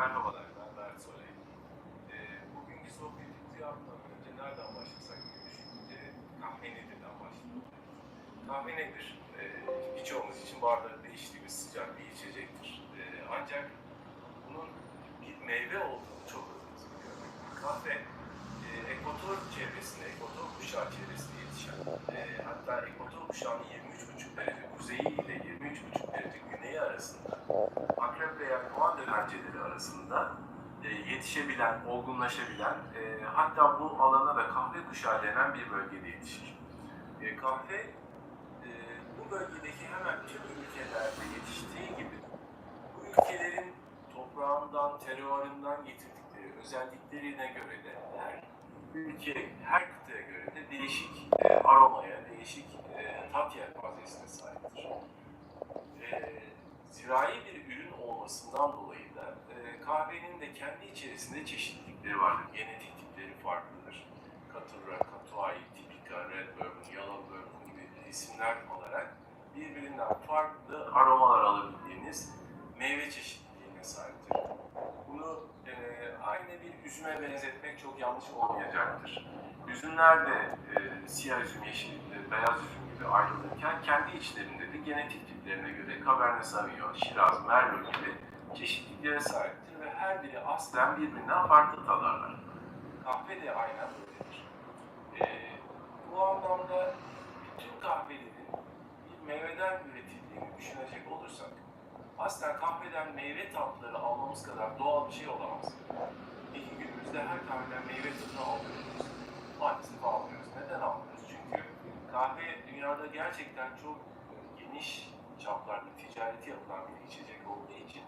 Merhabalar, ben Mert Soley. Ee, bugünkü sohbetimizi yapmadan önce nereden başlasak diye düşününce kahve nedirden başlayalım. Kahve nedir? Ee, birçoğumuz için bardağı değiştiğimiz sıcak bir içecektir. Ee, ancak bunun bir meyve olduğunu çok azımız biliyor. Kahve, e, çevresinde, ekvator kuşağı çevresinde yetişen, e, hatta ekvator kuşağının 23,5 derece kuzeyi ile 23,5 derece güneyi arasında akrep veya kovan dönerceleri arasında e, yetişebilen, olgunlaşabilen, e, hatta bu alana da kahve kuşağı denen bir bölgede yetişir. E, kahve e, bu bölgedeki hemen tüm ülkelerde yetiştiği gibi bu ülkelerin toprağından, teröründen getirdikleri özelliklerine göre de her ülke, her kıtaya göre de değişik e, aromaya, değişik e, tat yelpazesine sahiptir. E, zirai bir ürün olmasından dolayı da e, kahvenin de kendi içerisinde çeşitlilikleri vardır. Genetik tipleri farklıdır. Caturra, Catuai, Typica, Red Bourbon, Yellow Bourbon gibi isimler olarak birbirinden farklı aromalar alabildiğiniz meyve çeşitliliğine sahiptir. Bunu e, aynı bir üzüme benzetmek çok yanlış olmayacaktır. Üzümler de e, siyah üzüm, yeşil, e, beyaz üzüm gibi ayrılırken kendi içlerinde de genetik tiplerine göre Cabernet Sauvignon, Shiraz, Merlot gibi çeşitliliklere sahiptir ve her biri aslen birbirinden farklı tadarlar. Kahve de aynen böyledir. E, bu anlamda bütün kahvelerin bir meyveden üretildiğini düşünecek olursak aslen kahveden meyve tatları almamız kadar doğal bir şey olamaz. Kahve dünyada gerçekten çok geniş çaplarda ticareti yapılan bir içecek olduğu için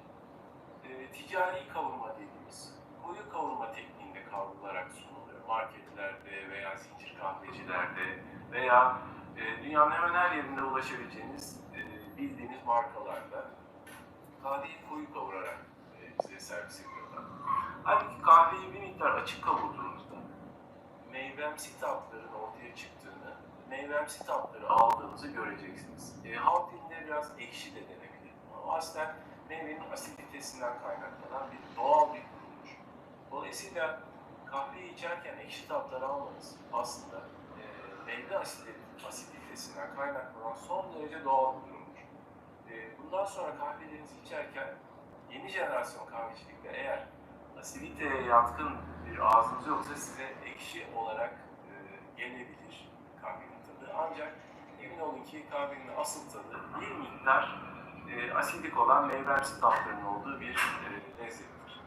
e, ticari kavurma dediğimiz koyu kavurma tekniğinde kavrularak sunuluyor. Marketlerde veya zincir kahvecilerde veya e, dünyanın hemen her yerinde ulaşabileceğiniz e, bildiğiniz markalarda kahveyi koyu kavurarak e, bize servis ediyorlar. Halbuki kahveyi bir miktar açık kavurduğunuzda meyvemsi tatların ortaya çıktığını, meyvemsi tatları aldığınızı göreceksiniz. E, halk dilinde biraz ekşi de denebilir. Ama aslen meyvenin asiditesinden kaynaklanan bir doğal bir kuruluş. Dolayısıyla kahveyi içerken ekşi tatlar almanız aslında e, meyve asidi, asiditesinden kaynaklanan son derece doğal bir durumdur. E, bundan sonra kahvelerinizi içerken yeni jenerasyon kahvecilikte eğer asiditeye yatkın bir ağzınız yoksa size ekşi olarak e, gelebilir kahvenin tadı. Ancak emin olun ki kahvenin asıl tadı bir miktar e, asidik olan meyvemsi tatların olduğu bir e, lezzettir.